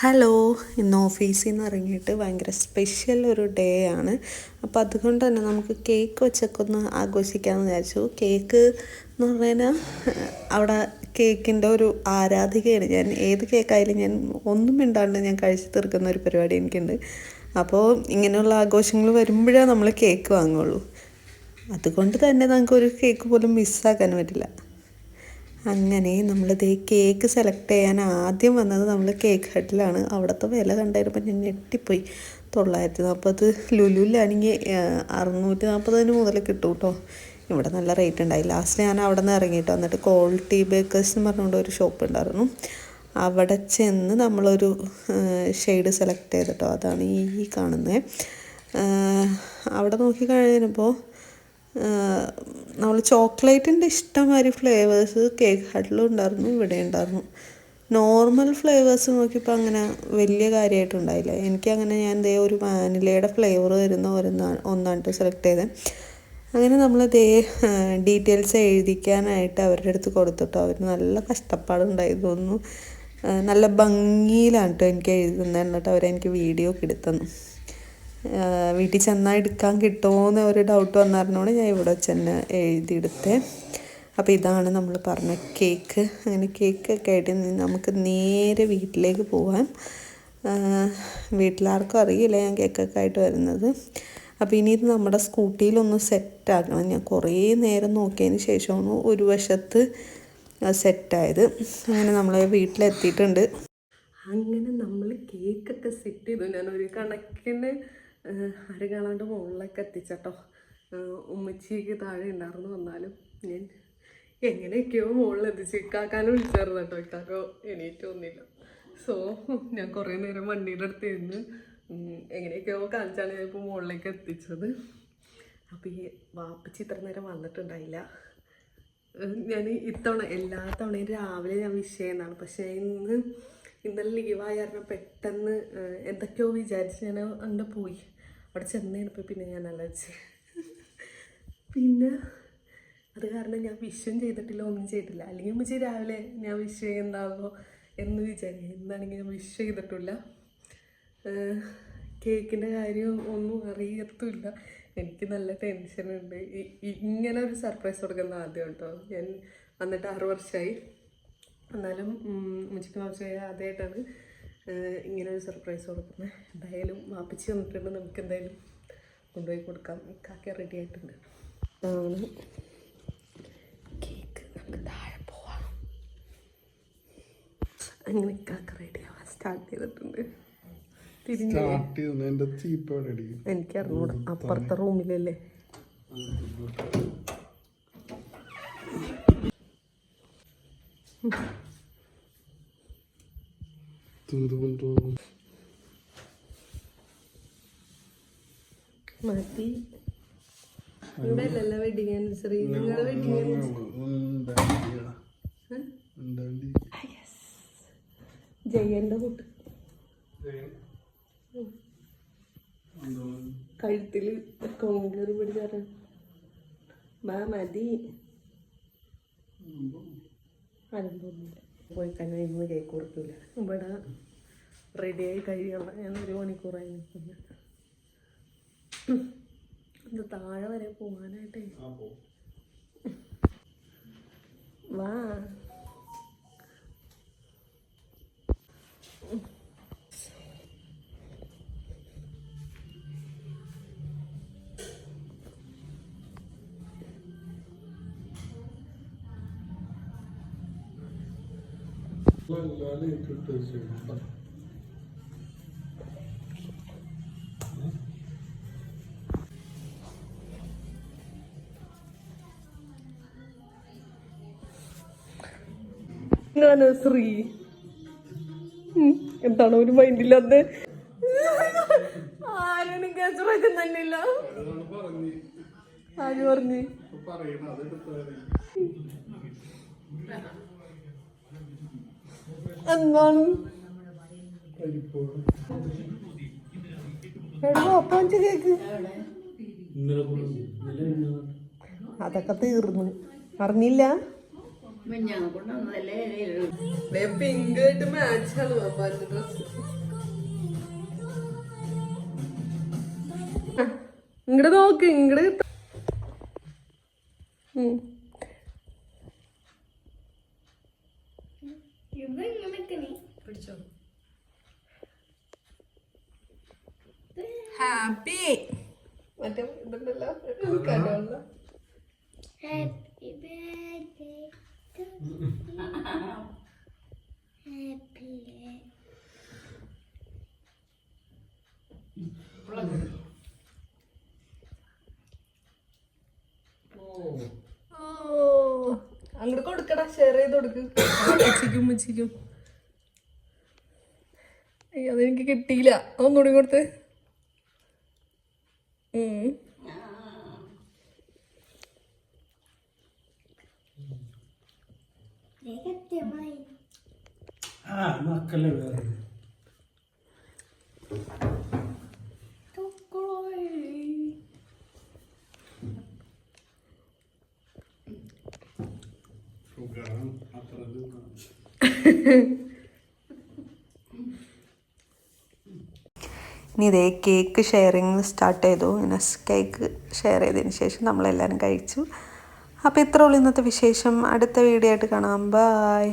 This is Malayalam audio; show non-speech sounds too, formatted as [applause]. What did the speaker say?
ഹലോ ഇന്ന് ഓഫീസിൽ നിന്ന് ഇറങ്ങിയിട്ട് ഭയങ്കര സ്പെഷ്യൽ ഒരു ഡേ ആണ്. അപ്പോൾ അതുകൊണ്ട് തന്നെ നമുക്ക് കേക്ക് വെച്ചൊക്കെ ഒന്ന് ആഘോഷിക്കാമെന്ന് വിചാരിച്ചു. കേക്ക് എന്ന് പറഞ്ഞാൽ അവിടെ കേക്കിന്റെ ഒരു ആരാധികയാണ് ഞാൻ. ഏത് കേക്കായാലും ഞാൻ ഒന്നും മിണ്ടാണ്ട് ഞാൻ കഴിച്ചു തീർക്കുന്ന ഒരു പരിപാടി എനിക്കുണ്ട്. അപ്പോൾ ഇങ്ങനെയുള്ള ആഘോഷങ്ങൾ വരുമ്പോഴേ നമ്മൾ കേക്ക് വാങ്ങുള്ളൂ. അതുകൊണ്ട് തന്നെ നമുക്കൊരു കേക്ക് പോലും മിസ്സാക്കാൻ പറ്റില്ല. അങ്ങനെ നമ്മൾ ദേ കേക്ക് സെലക്ട് ചെയ്യാൻ ആദ്യം വന്നത് നമ്മൾ കേക്ക് ഹട്ടിലാണ്. അവിടുത്തെ വില കണ്ടായിരുന്നപ്പോൾ ഞാൻ ഞെട്ടിപ്പോയി. തൊള്ളായിരത്തി നാൽപ്പത് ലുലുലാണെങ്കിൽ അറുന്നൂറ്റി നാൽപ്പതിന് മുതൽ കിട്ടും കേട്ടോ ഇവിടെ നല്ല റേറ്റ് ഉണ്ടായി. ലാസ്റ്റ് ഞാൻ അവിടെ നിന്ന് ഇറങ്ങിയിട്ട് വന്നിട്ട് ക്വാളിറ്റി ബേക്കേഴ്സ് എന്ന് പറഞ്ഞുകൊണ്ട് ഒരു ഷോപ്പ് ഉണ്ടായിരുന്നു. അവിടെ ചെന്ന് നമ്മളൊരു ഷെയ്ഡ് സെലക്ട് ചെയ്തിട്ടോ. അതാണ് ഈ കാണുന്നത് അവിടെ നോക്കി കഴിഞ്ഞപ്പോൾ നമ്മൾ ചോക്ലേറ്റിന്റെ ഇഷ്ടംമാതിരി ഫ്ലേവേഴ്സ് കേക്ക് ഹട്ടിലും ഉണ്ടായിരുന്നു ഇവിടെ ഉണ്ടായിരുന്നു. നോർമൽ ഫ്ലേവേഴ്സ് നോക്കിയപ്പോൾ അങ്ങനെ വലിയ കാര്യമായിട്ടുണ്ടായില്ല എനിക്കങ്ങനെ ഞാൻ ദേ ഒരു വാനിലയുടെ ഫ്ലേവർ വരുന്ന ഒരെന്നാണ് ഒന്നാണ് സെലക്ട് ചെയ്തത് അങ്ങനെ നമ്മൾ ദേ ഡീറ്റെയിൽസ് എഴുതിക്കാനായിട്ട് അവരുടെ അടുത്ത് കൊടുത്തിട്ടോ. അവർ നല്ല കഷ്ടപ്പാടുണ്ടായി തോന്നുന്നു. നല്ല ഭംഗിയിലാണ് കേട്ടോ എനിക്ക് എഴുതുന്നത് എന്നിട്ട് അവരെനിക്ക് വീഡിയോ ഒക്കെ വീട്ടിൽ ചെന്നാൽ എടുക്കാൻ കിട്ടുമോ എന്ന് ഒരു ഡൗട്ട് വന്നായിരുന്നോണ്ട് ഞാൻ ഇവിടെ ചെന്ന് എഴുതിയെടുത്തേ. അപ്പോൾ ഇതാണ് നമ്മൾ പറഞ്ഞ കേക്ക് അങ്ങനെ കേക്കൊക്കെ ആയിട്ട് നമുക്ക് നേരെ വീട്ടിലേക്ക് പോകാം വീട്ടിലാർക്കും അറിയില്ല ഞാൻ കേക്കൊക്കെ ആയിട്ട് വരുന്നത്. അപ്പോൾ ഇനി ഇത് നമ്മുടെ സ്കൂട്ടിയിലൊന്ന് സെറ്റാക്കണം ഞാൻ കുറേ നേരം നോക്കിയതിന് ശേഷമാണ് ഒരു വശത്ത് സെറ്റായത് അങ്ങനെ നമ്മൾ വീട്ടിലെത്തിയിട്ടുണ്ട്. അങ്ങനെ നമ്മൾ കേക്കൊക്കെ സെറ്റ് ചെയ്തു. ഞാൻ ഒരു കണക്കിന് ആരും കാണാണ്ട് മുകളിലേക്ക് എത്തിച്ചട്ടോ. ഉമ്മച്ചിക്ക് താഴെ ഉണ്ടായിരുന്നു വന്നാലും ഞാൻ എങ്ങനെയൊക്കെയോ മുകളിൽ എത്തിച്ച് ഇക്കാക്കാനും വിളിച്ചായിരുന്നു കേട്ടോ. ഇക്കാക്കോ എണീറ്റ് ഒന്നില്ല സോ ഞാൻ കുറേ നേരം വണ്ടിയുടെ അടുത്ത് ഇരുന്ന് എങ്ങനെയൊക്കെയോ കാണിച്ചാണ് ഞാൻ ഇപ്പോൾ മുകളിലേക്ക് എത്തിച്ചത്. അപ്പോൾ ഈ വാപ്പച്ചി ഇത്ര നേരം വന്നിട്ടുണ്ടായില്ല. ഞാൻ ഇത്തവണ എല്ലാ തവണയും രാവിലെ ഞാൻ വിഷ് ചെയ്യുന്നതാണ്. പക്ഷേ ഇന്ന് ഇന്നലെ ലീവായ കാരണം പെട്ടെന്ന് എന്തൊക്കെയോ വിചാരിച്ച് ഞാൻ അങ്ങനെ പോയി. അവിടെ ചെന്ന് കഴിഞ്ഞപ്പോൾ പിന്നെ ഞാൻ അലർജി പിന്നെ അത് കാരണം ഞാൻ വിഷും ചെയ്തിട്ടില്ല ഒന്നും ചെയ്തിട്ടില്ല. അല്ലെങ്കിൽ ഉമ്മച്ചി രാവിലെ ഞാൻ വിഷ് ചെയ്യുന്നുണ്ടാവുമോ എന്ന് വിചാരിക്കും. എന്താണെങ്കിൽ ഞാൻ വിഷ് ചെയ്തിട്ടില്ല. കേക്കിന്റെ കാര്യം ഒന്നും അറിയത്തുമില്ല. എനിക്ക് നല്ല ടെൻഷനുണ്ട് ഇങ്ങനെ ഒരു സർപ്രൈസ് കൊടുക്കുന്ന ആദ്യം കേട്ടോ. ഞാൻ വന്നിട്ട് ആറു വർഷമായി എന്നാലും ഉച്ചയ്ക്ക് മാസം ആദ്യമായിട്ടാണ് ഇങ്ങനെ ഒരു സർപ്രൈസ് കൊടുക്കുന്നത് എന്തായാലും വാപ്പിച്ച് വന്നിട്ടുണ്ട്. നമുക്ക് എന്തായാലും കൊണ്ടുപോയി കൊടുക്കാം. കാക്ക റെഡി ആയിട്ടുണ്ട്. ആണ് കേക്ക് നമുക്ക് താഴെ പോവാം. അങ്ങനെ കാക്ക റെഡി ആവാൻ സ്റ്റാർട്ട് ചെയ്തിട്ടുണ്ട്. എനിക്ക് അറിഞ്ഞൂടാ അപ്പുറത്തെ റൂമിലല്ലേ? മതി ഇവിടെ അല്ലല്ല വെഡിങ് ആനിവേഴ്സറി നിങ്ങളുടെ വെഡിങ് ജയന്റെ കൂട്ട്. കഴുത്തിൽ കൊങ്കറി പിടിച്ചാറ് മാ മതി. അലമ്പൊന്നുമില്ല പോയി കഴിഞ്ഞാൽ ഇന്ന് കേക്ക് കൊടുക്കില്ല ഇവിടെ റെഡിയായി കഴിയണം. ഞാൻ ഒരു മണിക്കൂറായി നിൽക്കുന്നു. ഇത് താഴെ വരെ പോകാനായിട്ടേ വാ. ശ്രീ. എന്താണ് ഒരു മൈൻഡില്ലാത്ത ആരും കേസറൊക്കെ തന്നില്ല. ആര് പറഞ്ഞു? എന്താണ്? അതൊക്കെ തീർന്നു. അറിഞ്ഞില്ല? പിങ്ക് ആയിട്ട് മാച്ച് ആണ് മമ്മാന്റെ ഡ്രസ് ഇങ്ങട്. നോക്ക് ഇങ്ങട് നീ പിടിച്ചോ. ഹാപ്പി മറ്റേ ഇതുണ്ടല്ലോ ഹാപ്പി Happy [laughs] കൊടുക്കടാ ഷെയർ ചെയ്ത് കൊടുക്കും. ഉമ്മച്ചിക്കും. അയ്യോ അതെനിക്ക് കിട്ടിയില്ല. അതൊന്നുകൂടി കൊടുത്ത്. ആ മക്കളെ വേറെ ഇനി ഇതേ കേക്ക് ഷെയറിങ് സ്റ്റാർട്ട് ചെയ്തു. ഇങ്ങനെ കേക്ക് ഷെയർ ചെയ്തതിന് ശേഷം നമ്മളെല്ലാവരും കഴിച്ചു. അപ്പോൾ ഇത്ര ഉള്ളൂ ഇന്നത്തെ വിശേഷം. അടുത്ത വീഡിയോ ആയിട്ട് കാണാം. ബായ്